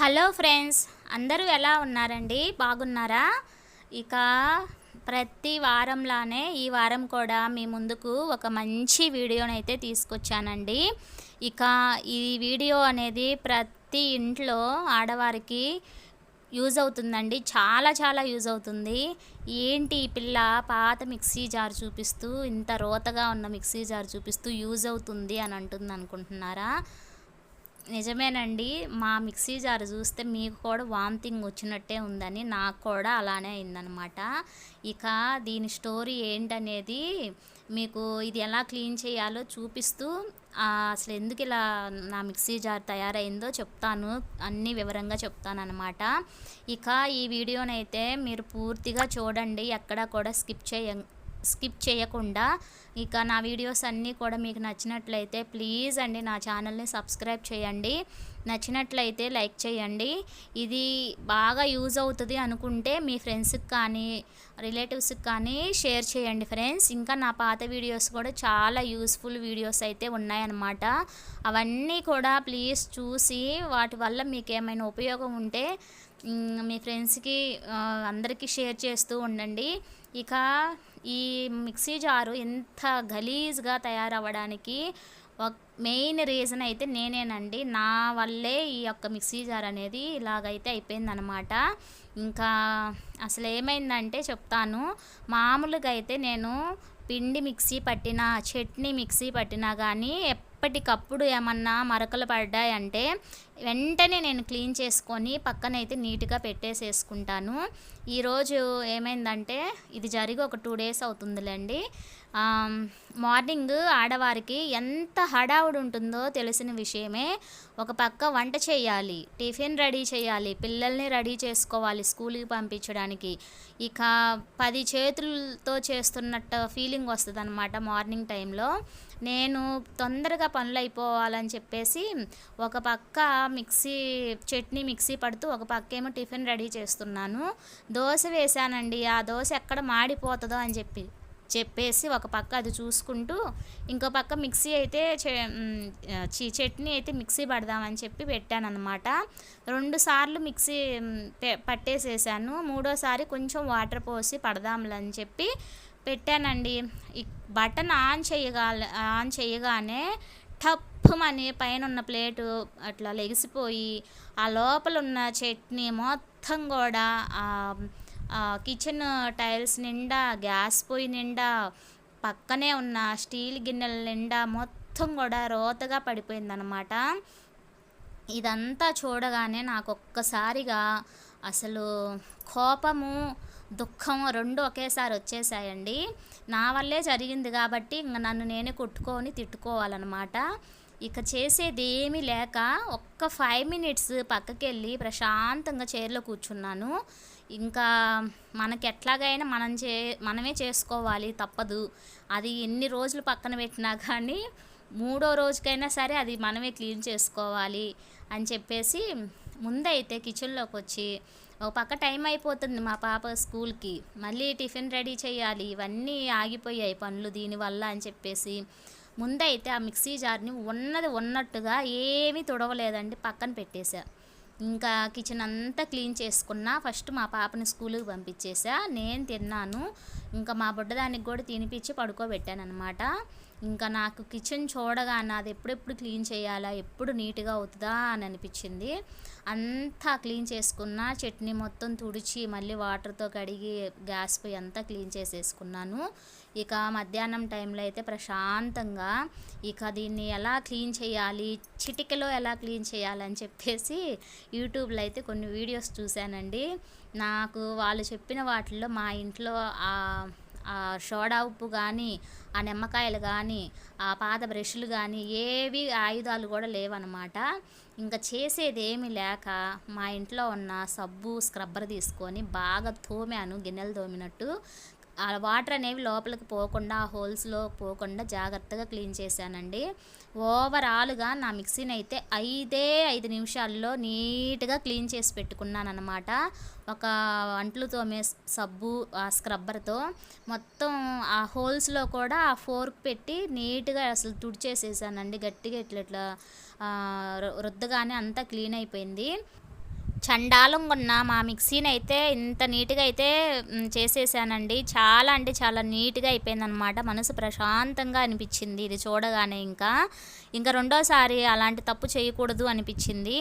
Hello friends అందరూ ఎలా ఉన్నారండి? బాగున్నారా? ఇక ప్రతి వారంలానే ఈ వారం కూడా మీ ముందుకు ఒక మంచి వీడియోనైతే తీసుకొచ్చానండి. ఇక ఈ వీడియో అనేది ప్రతి ఇంట్లో ఆడవారికి యూజ్ అవుతుందండి. చాలా చాలా యూజ్ అవుతుంది. ఏంటి ఈ పిల్ల పాత మిక్సీ జార్ చూపిస్తూ ఇంత రోతగా ఉన్న మిక్సీ జార్ చూపిస్తూ యూజ్ అవుతుంది అని అంటుంది అనుకుంటున్నారా? నిజమేనండి. మా మిక్సీ జార్ చూస్తే మీకు కూడా వామిటింగ్ వచ్చినట్టే ఉందని నాకు కూడా అలానే అయిందనమాట ఇక దీని స్టోరీ ఏంటనేది మీకు ఇది ఎలా క్లీన్ చేయాలో చూపిస్తూ అసలు ఎందుకు ఇలా నా మిక్సీ జార్ తయారైందో చెప్తాను. అన్ని వివరంగా చెప్తాను అనమాట ఇక ఈ వీడియోనైతే మీరు పూర్తిగా చూడండి. ఎక్కడా కూడా స్కిప్ చేయ స్కిప్ చేయకుండా ఇక నా వీడియోస్ అన్నీ కూడా మీకు నచ్చినట్లయితే ప్లీజ్ అండి నా ఛానల్ని సబ్స్క్రైబ్ చేయండి. నచ్చినట్లయితే లైక్ చేయండి. ఇది బాగా యూజ్ అవుతుంది అనుకుంటే మీ ఫ్రెండ్స్కి కానీ రిలేటివ్స్కి కానీ షేర్ చేయండి ఫ్రెండ్స్. ఇంకా నా పాత వీడియోస్ కూడా చాలా యూస్ఫుల్ వీడియోస్ అయితే ఉన్నాయన్నమాట. అవన్నీ కూడా ప్లీజ్ చూసి వాటి వల్ల మీకు ఏమైనా ఉపయోగం ఉంటే మీ ఫ్రెండ్స్కి అందరికీ షేర్ చేస్తూ ఉండండి. ఇక ఈ మిక్సీ జారు ఎంత గలీజ్గా తయారవ్వడానికి ఒక మెయిన్ రీజన్ అయితే నేనేనండి. నా వల్లే ఈ యొక్క మిక్సీ జార్ అనేది ఇలాగైతే అయిపోయిందనమాట ఇంకా అసలు ఏమైందంటే చెప్తాను. మామూలుగా అయితే నేను పిండి మిక్సీ పట్టినా చట్నీ మిక్సీ పట్టినా కానీ అప్పటికప్పుడు ఏమన్నా మరకలు పడ్డాయంటే వెంటనే నేను క్లీన్ చేసుకొని పక్కనైతే నీట్గా పెట్టేసేసుకుంటాను. ఈరోజు ఏమైందంటే ఇది జరిగి ఒక టూ డేస్ అవుతుందిలేండి. మార్నింగ్ ఆడవారికి ఎంత హడావుడి ఉంటుందో తెలిసిన విషయమే ఒక పక్క వంట చేయాలి టిఫిన్ రెడీ చేయాలి పిల్లల్ని రెడీ చేసుకోవాలి స్కూల్కి పంపించడానికి. ఇక పది చేతులతో చేస్తున్నట్టు ఫీలింగ్ వస్తుంది అనమాట మార్నింగ్ టైంలో. నేను తొందరగా పనులు అయిపోవాలని చెప్పేసి ఒక పక్క మిక్సీ చట్నీ మిక్సీ పడుతూ ఒక పక్క ఏమో టిఫిన్ రెడీ చేస్తున్నాను. దోశ వేశానండి. ఆ దోశ ఎక్కడ మాడిపోతుందో అని చెప్పి చెప్పేసి ఒక పక్క అది చూసుకుంటూ ఇంకో పక్క మిక్సీ అయితే చే చట్నీ అయితే మిక్సీ పడదామని చెప్పి పెట్టాను అనమాట రెండు సార్లు మిక్సీ పట్టేసేసాను. మూడోసారి కొంచెం వాటర్ పోసి పడదాంలని చెప్పి పెట్టానండి. బటన్ ఆన్ చేయగా ఆన్ చేయగానే టప్పుమని పైన ఉన్న ప్లేటు అట్లా లెగిసిపోయి ఆ లోపల ఉన్న చట్నీ మొత్తం కూడా కిచెన్ టైల్స్ నిండా గ్యాస్ పొయ్యి నిండా పక్కనే ఉన్న స్టీల్ గిన్నెల నిండా మొత్తం కూడా రోతగా పడిపోయిందనమాట ఇదంతా చూడగానే నాకు ఒక్కసారిగా అసలు కోపము దుఃఖము రెండు ఒకేసారి వచ్చేసాయండి. నా వల్లే జరిగింది కాబట్టి ఇంక నన్ను నేనే కొట్టుకొని తిట్టుకోవాలన్నమాట. ఇక చేసేది ఏమీ లేక ఒక్క ఫైవ్ మినిట్స్ పక్కకెళ్ళి ప్రశాంతంగా చైర్లో కూర్చున్నాను. ఇంకా మనకి ఎట్లాగైనా మనం చే మనమే చేసుకోవాలి తప్పదు. అది ఎన్ని రోజులు పక్కన పెట్టినా కానీ మూడో రోజుకైనా సరే అది మనమే క్లీన్ చేసుకోవాలి అని చెప్పేసి ముందైతే కిచెన్లోకి వచ్చి ఒక పక్క టైం అయిపోతుంది మా పాప స్కూల్కి మళ్ళీ టిఫిన్ రెడీ చేయాలి ఇవన్నీ ఆగిపోయాయి పనులు దీనివల్ల అని చెప్పేసి ముందైతే ఆ మిక్సీ జార్ని ఉన్నది ఉన్నట్టుగా ఏమీ తుడవలేదండి పక్కన పెట్టేశా. ఇంకా కిచెన్ అంతా క్లీన్ చేసుకున్నా ఫస్ట్ మా పాపని స్కూల్కి పంపించేసా నేను తిన్నాను ఇంకా మా బుడ్డదానికి కూడా తినిపించి పడుకోబెట్టాను అనమాట ఇంకా నాకు కిచెన్ చూడగానే అది ఎప్పుడెప్పుడు క్లీన్ చేయాలా ఎప్పుడు నీట్గా అవుతుందా అని అనిపించింది. అంతా క్లీన్ చేసుకున్నా చట్నీ మొత్తం తుడిచి మళ్ళీ వాటర్తో కడిగి గ్యాస్ పొయ్యి అంతా క్లీన్ చేసేసుకున్నాను. ఇక మధ్యాహ్నం టైంలో అయితే ప్రశాంతంగా ఇక దీన్ని ఎలా క్లీన్ చేయాలి చిటికలో ఎలా క్లీన్ చేయాలని చెప్పేసి యూట్యూబ్లో అయితే కొన్ని వీడియోస్ చూశానండి. నాకు వాళ్ళు చెప్పిన వాటిల్లో మా ఇంట్లో ఆ షోడా సోడా ఉప్పు కానీ ఆ నిమ్మకాయలు కానీ ఆ పాత బ్రష్లు కానీ ఏవి ఆయుధాలు కూడా లేవన్నమాట ఇంకా చేసేది ఏమీ లేక మా ఇంట్లో ఉన్న సబ్బు స్క్రబ్బర్ తీసుకొని బాగా తోమాను గిన్నెలు తోమినట్టు. ఆ వాటర్ అనేవి లోపలికి పోకుండా ఆ హోల్స్లో పోకుండా జాగ్రత్తగా క్లీన్ చేశానండి. ఓవరాల్గా నా మిక్సీని అయితే ఐదే ఐదు నిమిషాల్లో నీట్గా క్లీన్ చేసి పెట్టుకున్నాను అనమాట ఒక అంట్లు తోమే సబ్బు ఆ స్క్రబ్బర్తో మొత్తం ఆ హోల్స్లో కూడా ఆ ఫోర్క్ పెట్టి నీట్గా అసలు తుడిచేసేసానండి. గట్టిగా ఇట్లా ఇట్లా రు- రుద్దగానే అంతా క్లీన్ అయిపోయింది. చండాలంగా ఉన్న మా మిక్సీని అయితే ఇంత నీట్గా అయితే చేసేసానండి. చాలా అంటే చాలా నీట్గా అయిపోయిందనమాట. మనసు ప్రశాంతంగా అనిపించింది ఇది చూడగానే ఇంకా. ఇంకా రెండోసారి అలాంటి తప్పు చేయకూడదు అనిపించింది.